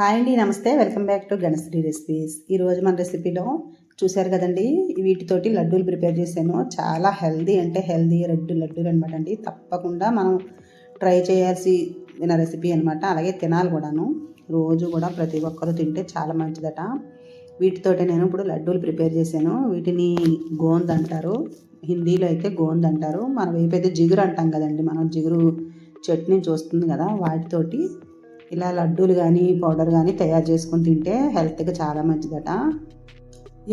Hi అండి నమస్తే. Welcome back to Ganashree recipes. ఈరోజు మన రెసిపీలో చూశారు కదండి వీటితోటి లడ్డూలు ప్రిపేర్ చేశాను. చాలా హెల్దీ అంటే హెల్దీ రెడ్డు లడ్డూలు అనమాట అండి. తప్పకుండా మనం ట్రై చేయాల్సిన రెసిపీ అనమాట అలాగే తినాలి కూడాను. రోజు కూడా ప్రతి ఒక్కరు తింటే చాలా మంచిదట. వీటితోటి నేను ఇప్పుడు లడ్డూలు ప్రిపేర్ చేశాను. వీటిని గోంద్ అంటారు. హిందీలో అయితే గోంద్ అంటారు. మనం వైపు అయితే జిగురు అంటాం కదండి. మనం జిగురు చట్నీ చూస్తుంది కదా వాటితోటి ఇలా లడ్డూలు కానీ పౌడర్ కానీ తయారు చేసుకుని తింటే హెల్త్కి చాలా మంచిదట.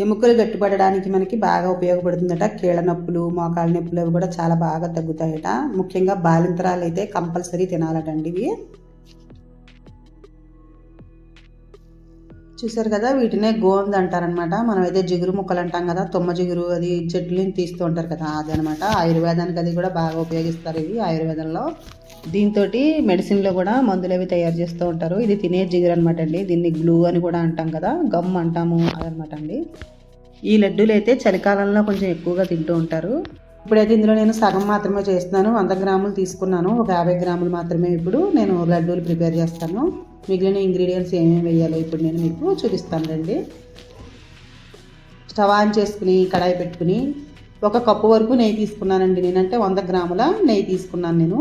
ఎముకలు గట్టిపడడానికి మనకి బాగా ఉపయోగపడుతుందట. కీళ్ళ నొప్పులు మోకాళ్ళ నొప్పులు అవి కూడా చాలా బాగా తగ్గుతాయట. ముఖ్యంగా బాలింతరాలు అయితే కంపల్సరీ తినాలటండి ఇవి. చూసారు కదా వీటినే గోంద అంటారనమాట. మనం అయితే జిగురు ముక్కలు అంటాం కదా తుమ్మ జిగురు అది చెట్లని తీస్తూ ఉంటారు కదా అది అనమాట ఆయుర్వేదానికి అది కూడా బాగా ఉపయోగిస్తారు ఇవి ఆయుర్వేదంలో. దీంతో మెడిసిన్లో కూడా మందులు అవి తయారు చేస్తూ ఉంటారు. ఇది తినే జిగురు అనమాట అండి. దీన్ని గ్లూ అని కూడా అంటాం కదా గమ్ అంటాము అదనమాట అండి. ఈ లడ్డూలు అయితే చలికాలంలో కొంచెం ఎక్కువగా తింటూ ఉంటారు. ఇప్పుడైతే ఇందులో నేను సగం మాత్రమే చేస్తున్నాను. వంద గ్రాములు తీసుకున్నాను. ఒక యాభై గ్రాములు మాత్రమే ఇప్పుడు నేను లడ్డూలు ప్రిపేర్ చేస్తాను. మిగిలిన ఇంగ్రీడియంట్స్ ఏమేమి వేయాలో ఇప్పుడు నేను మీకు చూపిస్తాను రండి. స్టవ్ ఆన్ చేసుకుని కడాయి పెట్టుకుని ఒక కప్పు వరకు నెయ్యి తీసుకున్నానండి నేనంటే వంద గ్రాముల నెయ్యి తీసుకున్నాను నేను.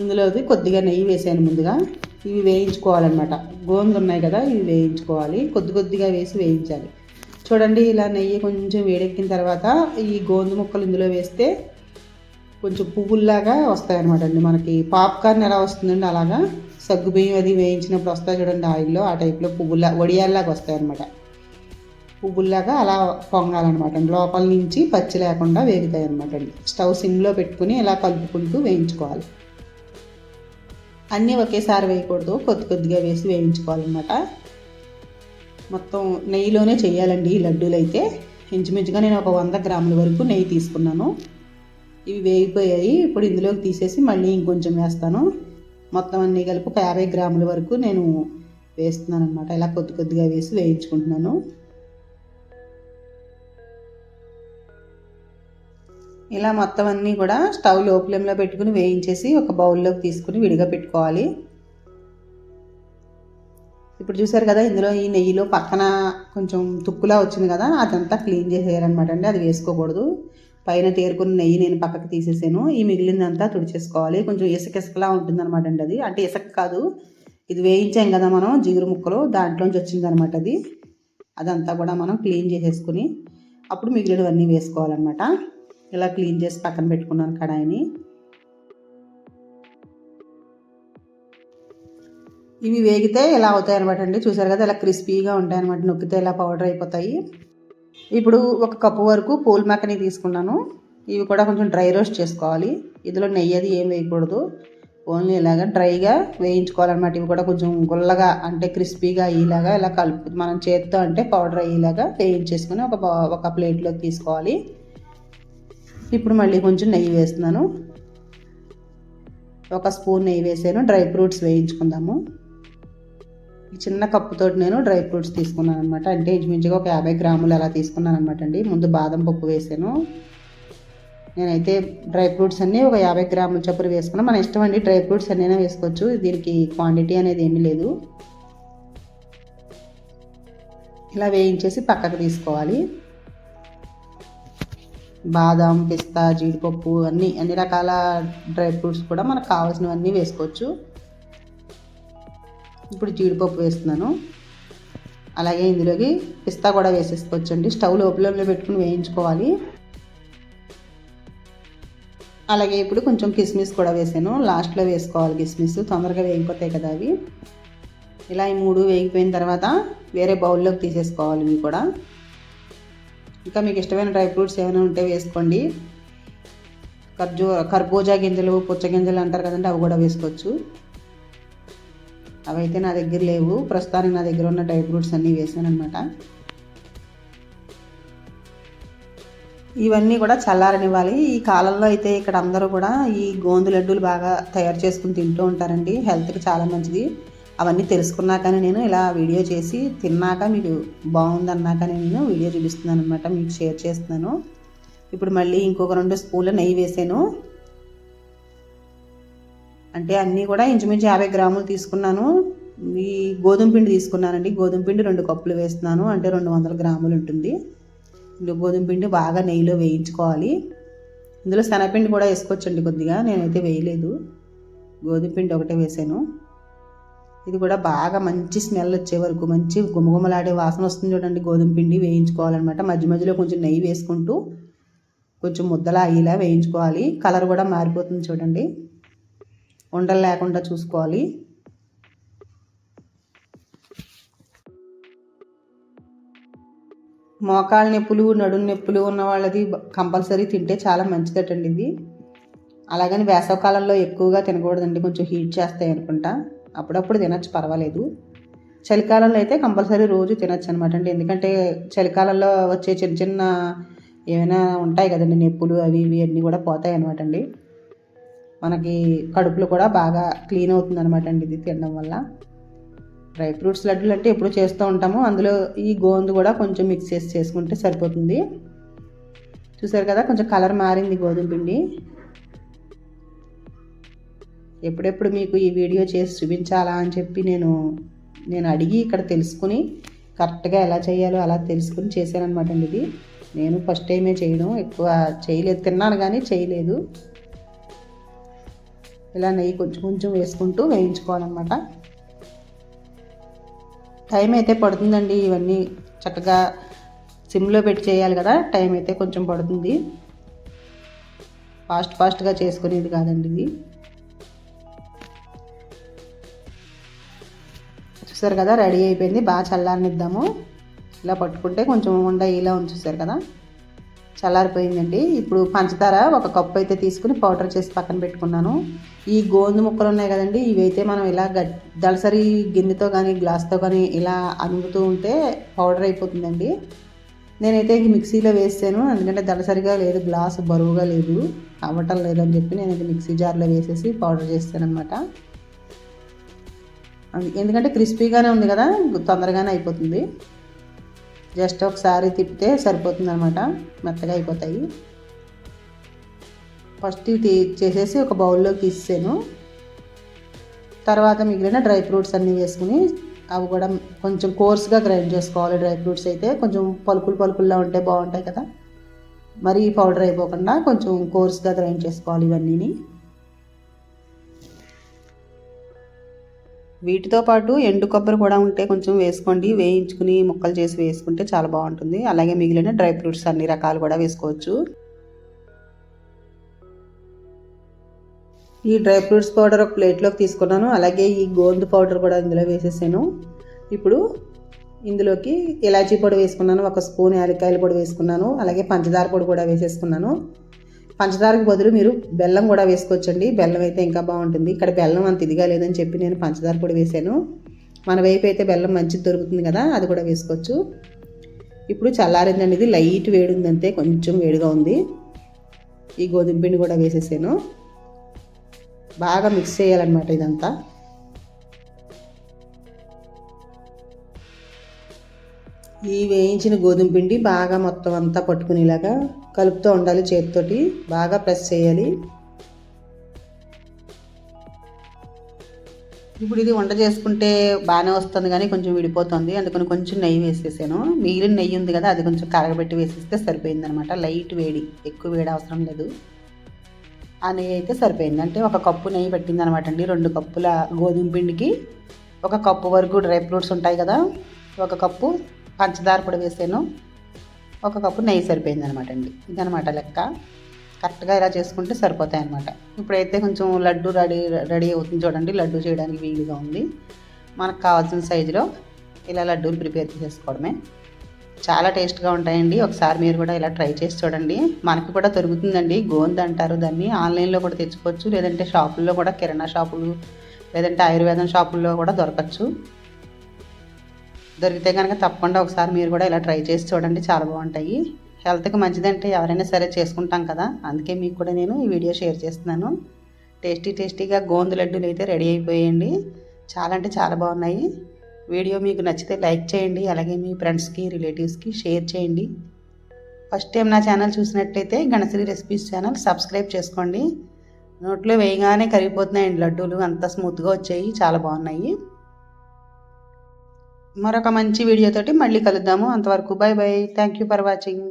ఇందులోకి కొద్దిగా నెయ్యి వేసాను ముందుగా. ఇవి వేయించుకోవాలన్నమాట. గోందు ఉన్నాయి కదా ఇవి వేయించుకోవాలి. కొద్ది కొద్దిగా వేసి వేయించాలి. చూడండి ఇలా నెయ్యి కొంచెం వేడెక్కిన తర్వాత ఈ గోందు ముక్కలు ఇందులో వేస్తే కొంచెం పువ్వుల్లాగా వస్తాయి అనమాట అండి మనకి. పాప్కార్న్ ఎలా వస్తుందండి అలాగా? సగ్గు బియ్యం అది వేయించినప్పుడు వస్తాయి చూడండి ఆయిల్లో. ఆ టైప్లో పువ్వుల్లా వడియాల్లాగా వస్తాయన్నమాట. పువ్వుల్లాగా అలా పొంగాలన్నమాట అండి. లోపల నుంచి పచ్చి లేకుండా వేగుతాయి అనమాట అండి. స్టవ్ సిమ్లో పెట్టుకుని ఇలా కలుపుకుంటూ వేయించుకోవాలి. అన్నీ ఒకేసారి వేయకూడదు. కొద్ది కొద్దిగా వేసి వేయించుకోవాలన్నమాట. మొత్తం నెయ్యిలోనే చేయాలండి ఈ లడ్డూలు అయితే ఇంచుమించుగా నేను ఒక వంద గ్రాముల వరకు నెయ్యి తీసుకున్నాను. ఇవి వేగిపోయాయి. ఇప్పుడు ఇందులోకి తీసేసి మళ్ళీ ఇంకొంచెం వేస్తాను. మొత్తం అన్నీ కలిపి ఒక యాభై గ్రాముల వరకు నేను వేస్తున్నాను అనమాట ఇలా కొద్ది కొద్దిగా వేసి వేయించుకుంటున్నాను. ఇలా మొత్తం అన్నీ కూడా స్టవ్లో ఫ్లేమ్లో పెట్టుకుని వేయించేసి ఒక బౌల్లోకి తీసుకుని విడిగా పెట్టుకోవాలి. ఇప్పుడు చూసారు కదా ఇందులో ఈ నెయ్యిలో పక్కన కొంచెం తుక్కులా వచ్చింది కదా అదంతా క్లీన్ చేసేయాలన్నమాట అండి అది వేసుకోకూడదు. పైన తేరుకున్న నెయ్యి నేను పక్కకు తీసేసాను ఈ మిగిలిందంతా తుడిచేసుకోవాలి. కొంచెం ఇసుక ఇసుకలా ఉంటుంది అనమాట అండి అది. అంటే ఇసుక కాదు ఇది వేయించాం కదా మనం జిగురు ముక్కలు దాంట్లోంచి వచ్చిందనమాట అది. అదంతా కూడా మనం క్లీన్ చేసేసుకుని అప్పుడు మిగిలినవన్నీ వేసుకోవాలన్నమాట. ఇలా క్లీన్ చేసి పక్కన పెట్టుకున్నాను కడాయిని. ఇవి వేగితే ఇలా అవుతాయి అనమాట అండి? చూసారు కదా ఇలా క్రిస్పీగా ఉంటాయి అనమాట నొక్కితే ఇలా పౌడర్ అయిపోతాయి. ఇప్పుడు ఒక కప్పు వరకు పూల్ మక్కని తీసుకున్నాను. ఇవి కూడా కొంచెం డ్రై రోస్ట్ చేసుకోవాలి. ఇందులో నెయ్యి అది ఏం వేయకూడదు. ఓన్లీ ఇలాగా డ్రైగా వేయించుకోవాలన్నమాట. ఇవి కూడా కొంచెం గుల్లగా అంటే క్రిస్పీగా అయ్యేలాగా ఇలా కలుపు మనం చేతితో అంటే పౌడర్ అయ్యేలాగా వేయించేసుకొని ఒక ఒక ప్లేట్లోకి తీసుకోవాలి. ఇప్పుడు మళ్ళీ కొంచెం నెయ్యి వేస్తున్నాను. ఒక స్పూన్ నెయ్యి వేసాను. డ్రై ఫ్రూట్స్ వేయించుకుందాము. ఈ చిన్న కప్పుతో నేను డ్రై ఫ్రూట్స్ తీసుకున్నాను అనమాట అంటే ఇంచుమించుగా ఒక యాభై గ్రాములు అలా తీసుకున్నాను అనమాట అండి. ముందు బాదం పప్పు వేసాను. నేనైతే డ్రై ఫ్రూట్స్ అన్నీ ఒక యాభై గ్రాముల చప్పురు వేసుకున్నాను మన ఇష్టం అండి డ్రై ఫ్రూట్స్ అన్నీ వేసుకోవచ్చు. దీనికి క్వాంటిటీ అనేది ఏమీ లేదు. ఇలా వేయించేసి పక్కకు తీసుకోవాలి. బాదం పిస్తా జీడిపప్పు అన్నీ అన్ని రకాల డ్రై ఫ్రూట్స్ కూడా మనకు కావాల్సినవన్నీ వేసుకోవచ్చు. ఇప్పుడు జీడిపప్పు వేస్తున్నాను. అలాగే ఇందులోకి పిస్తా కూడా వేసేసుకోవచ్చండి. స్టవ్ లోపల పెట్టుకుని వేయించుకోవాలి. అలాగే ఇప్పుడు కొంచెం కిస్మిస్ కూడా వేసాను. లాస్ట్లో వేసుకోవాలి కిస్మిస్. తొందరగా వేగిపోతాయి కదా అవి. ఇలా ఈ మూడు వేగిపోయిన తర్వాత వేరే బౌల్లోకి తీసేసుకోవాలి ఇవి కూడా. ఇంకా మీకు ఇష్టమైన డ్రై ఫ్రూట్స్ ఏమైనా ఉంటే వేసుకోండి. ఖర్జూ కర్బూజా గింజలు పుచ్చ గింజలు అంటారు కదండి అవి కూడా వేసుకోవచ్చు. అవైతే నా దగ్గర లేవు. ప్రస్తుతానికి నా దగ్గర ఉన్న డ్రై ఫ్రూట్స్ అన్నీ వేసాను అనమాట ఇవన్నీ కూడా చల్లారనివ్వాలి. ఈ కాలంలో అయితే ఇక్కడ అందరూ కూడా ఈ గోందు లడ్డూలు బాగా తయారు చేసుకుని తింటూ ఉంటారండి. హెల్త్కి చాలా మంచిది. అవన్నీ తెలుసుకున్నాకనే నేను ఇలా వీడియో చేసి తిన్నాక మీకు బాగుందన్నాకనే నేను వీడియో చూపిస్తున్నాను అనమాట మీకు షేర్ చేస్తున్నాను. ఇప్పుడు మళ్ళీ ఇంకొక రెండు స్పూన్ల నెయ్యి వేసాను. అంటే అన్నీ కూడా ఇంచుమించు యాభై గ్రాములు తీసుకున్నాను. ఈ గోధుమ పిండి తీసుకున్నానండి. గోధుమ పిండి రెండు కప్పులు వేస్తున్నాను. అంటే రెండు వందల గ్రాములు ఉంటుంది. గోధుమ పిండి బాగా నెయ్యిలో వేయించుకోవాలి. ఇందులో శనగపిండి కూడా వేసుకోవచ్చండి కొద్దిగా. నేనైతే వేయలేదు. గోధుమ పిండి ఒకటే వేసాను. ఇది కూడా బాగా మంచి స్మెల్ వచ్చే వరకు మంచి గుమగుమలాడే వాసన వస్తుంది చూడండి గోధుమ పిండి వేయించుకోవాలన్నమాట. మధ్య మధ్యలో కొంచెం నెయ్యి వేసుకుంటూ కొంచెం ముద్దలా అయ్యేలా వేయించుకోవాలి. కలర్ కూడా మారిపోతుంది చూడండి. ఉండలు లేకుండా చూసుకోవాలి. మోకాళ్ళ నొప్పులు నడుము నొప్పులు ఉన్న వాళ్ళది కంపల్సరీ తింటే చాలా మంచిదటండి ఇది. అలాగని వేసవకాలంలో ఎక్కువగా తినకూడదండి కొంచెం హీట్ చేస్తాయి అనుకుంటా. అప్పుడప్పుడు తినచ్చు పర్వాలేదు. చలికాలంలో అయితే కంపల్సరీ రోజు తినచ్చు అనమాట అండి. ఎందుకంటే చలికాలంలో వచ్చే చిన్న చిన్న ఏమైనా ఉంటాయి కదండి నొప్పులు అవి ఇవి అన్నీ కూడా పోతాయి అనమాట అండి. మనకి కడుపులో కూడా బాగా క్లీన్ అవుతుంది అనమాట అండి ఇది తినడం వల్ల. డ్రై ఫ్రూట్స్ లడ్డూలు అంటే ఎప్పుడు చేస్తూ ఉంటాము. అందులో ఈ గోందు కూడా కొంచెం మిక్స్ చేసి చేసుకుంటే సరిపోతుంది. చూసారు కదా కొంచెం కలర్ మారింది గోధుమ పిండి. ఎప్పుడెప్పుడు మీకు ఈ వీడియో చేసి చూపించాలా అని చెప్పి నేను నేను అడిగి ఇక్కడ తెలుసుకుని కరెక్ట్గా ఎలా చేయాలో అలా తెలుసుకుని చేశానమాట అండి ఇది. నేను ఫస్ట్ టైమే చేయడం ఎక్కువ చేయలేదు. తిన్నాను కానీ చేయలేదు. ఇలా నెయ్యి కొంచెం కొంచెం వేసుకుంటూ వేయించుకోవాలన్నమాట. టైం అయితే పడుతుందండి ఇవన్నీ చక్కగా సిమ్లో పెట్టి చేయాలి కదా టైం అయితే కొంచెం పడుతుంది. ఫాస్ట్ ఫాస్ట్గా చేసుకునేది కాదండి ఇది. చూసారు కదా రెడీ అయిపోయింది. బాగా చల్లారనిద్దాము. ఇలా పట్టుకుంటే కొంచెం ఉండ ఇలా ఉంచేసారు కదా. చల్లారిపోయిందండి. ఇప్పుడు పంచదార ఒక కప్పు అయితే తీసుకుని పౌడర్ చేసి పక్కన పెట్టుకున్నాను. ఈ గోధుమ ముక్కలు ఉన్నాయి కదండి ఇవైతే మనం ఇలా గట్ దళసరి గిన్నెతో కానీ గ్లాస్తో కానీ ఇలా అనుగుతూ ఉంటే పౌడర్ అయిపోతుందండి. నేనైతే మిక్సీలో వేసాను. ఎందుకంటే దళసరిగా లేదు గ్లాస్ బరువుగా లేదు అవ్వటం లేదని చెప్పి నేను ఇది మిక్సీ జార్లో వేసేసి పౌడర్ చేస్తాను అనమాట ఎందుకంటే క్రిస్పీగానే ఉంది కదా తొందరగానే అయిపోతుంది. జస్ట్ ఒకసారి తిప్పితే సరిపోతుంది అనమాట మెత్తగా అయిపోతాయి. ఫస్ట్ ఇవి చేసేసి ఒక బౌల్లోకి ఇస్తాను. తర్వాత మిగిలిన డ్రై ఫ్రూట్స్ అన్నీ వేసుకుని అవి కూడా కొంచెం కోర్స్గా గ్రైండ్ చేసుకోవాలి. డ్రై ఫ్రూట్స్ అయితే కొంచెం పలుకులు పలుకుల్లా ఉంటే బాగుంటాయి కదా. మరీ పౌడర్ అయిపోకుండా కొంచెం కోర్స్గా గ్రైండ్ చేసుకోవాలి ఇవన్నీని. వీటితో పాటు ఎండు కొబ్బరి కూడా ఉంటే కొంచెం వేసుకోండి. వేయించుకుని ముక్కలు చేసి వేసుకుంటే చాలా బాగుంటుంది. అలాగే మిగిలిన డ్రై ఫ్రూట్స్ అన్ని రకాలు కూడా వేసుకోవచ్చు. ఈ డ్రై ఫ్రూట్స్ పౌడర్ ఒక ప్లేట్లోకి తీసుకున్నాను. అలాగే ఈ గోందు పౌడర్ కూడా ఇందులో వేసేసాను. ఇప్పుడు ఇందులోకి ఇలాచీ పొడి వేసుకున్నాను. ఒక స్పూన్ యాలక్కాయల పొడి వేసుకున్నాను. అలాగే పంచదార పొడి కూడా వేసేసుకున్నాను. పంచదారకు బదులు మీరు బెల్లం కూడా వేసుకోవచ్చండి. బెల్లం అయితే ఇంకా బాగుంటుంది. ఇక్కడ బెల్లం అంత ఇదిగా లేదని చెప్పి నేను పంచదార పొడి వేసాను మన వైపు అయితే బెల్లం మంచిది దొరుకుతుంది కదా అది కూడా వేసుకోవచ్చు. ఇప్పుడు చల్లారిందండి ఇది. లైట్ వేడి ఉందంతే కొంచెం వేడిగా ఉంది. ఈ గోధుమ పిండి కూడా వేసేసాను. బాగా మిక్స్ చేయాలన్నమాట ఇదంతా. ఈ వేయించిన గోధుమ పిండి బాగా మొత్తం అంతా పట్టుకునేలాగా కలుపుతూ ఉండాలి చేతితోటి. బాగా ప్రెస్ చేయాలి. ఇప్పుడు ఇది వంట చేసుకుంటే బాగానే వస్తుంది కానీ కొంచెం విడిపోతుంది. అందుకని కొంచెం నెయ్యి వేసేసాను. మిగిలిన నెయ్యి ఉంది కదా అది కొంచెం కరగబెట్టి వేసేస్తే సరిపోయింది అనమాట లైట్ వేడి ఎక్కువ వేడి అవసరం లేదు. ఆ నెయ్యి అయితే సరిపోయింది. అంటే ఒక కప్పు నెయ్యి పెట్టింది అనమాట అండి. రెండు కప్పుల గోధుమ పిండికి. ఒక కప్పు వరకు డ్రై ఫ్రూట్స్ ఉంటాయి కదా ఒక కప్పు పంచదార పొడి వేసాను. ఒక కప్పు నెయ్యి సరిపోయింది అనమాట అండి. ఇదనమాట లెక్క. కరెక్ట్గా ఇలా చేసుకుంటే సరిపోతాయి అనమాట ఇప్పుడైతే కొంచెం లడ్డు రెడీ రెడీ అవుతుంది చూడండి. లడ్డు చేయడానికి వీలుగా ఉంది. మనకు కావాల్సిన సైజులో ఇలా లడ్డూలు ప్రిపేర్ చేసుకోవడమే చాలా టేస్ట్గా ఉంటాయండి. ఒకసారి మీరు కూడా ఇలా ట్రై చేసి చూడండి. మనకి కూడా దొరుకుతుందండి. గోంద అంటారు దాన్ని. ఆన్లైన్లో కూడా తెచ్చుకోవచ్చు. లేదంటే షాపుల్లో కూడా కిరాణా షాపులు లేదంటే ఆయుర్వేదం షాపుల్లో కూడా దొరకచ్చు. దొరికితే కనుక తప్పకుండా ఒకసారి మీరు కూడా ఇలా ట్రై చేసి చూడండి. చాలా బాగుంటాయి. హెల్త్కి మంచిదంటే ఎవరైనా సరే చేసుకుంటాం కదా. అందుకే మీకు కూడా నేను ఈ వీడియో షేర్ చేస్తున్నాను. టేస్టీ టేస్టీగా గోందు లడ్డూలు అయితే రెడీ అయిపోయాయండి చాలా అంటే చాలా బాగున్నాయి. వీడియో మీకు నచ్చితే లైక్ చేయండి. అలాగే మీ ఫ్రెండ్స్కి రిలేటివ్స్కి షేర్ చేయండి. ఫస్ట్ టైం నా ఛానల్ చూసినట్లయితే గణశ్రీ రెసిపీస్ ఛానల్ సబ్స్క్రైబ్ చేసుకోండి. నోట్లో వేయగానే కరిగిపోతున్నాయండి లడ్డూలు. అంత స్మూత్గా వచ్చాయి. చాలా బాగున్నాయి. మరొక మంచి వీడియోతోటి మళ్ళీ కలుద్దాము. అంతవరకు bye bye thank you for watching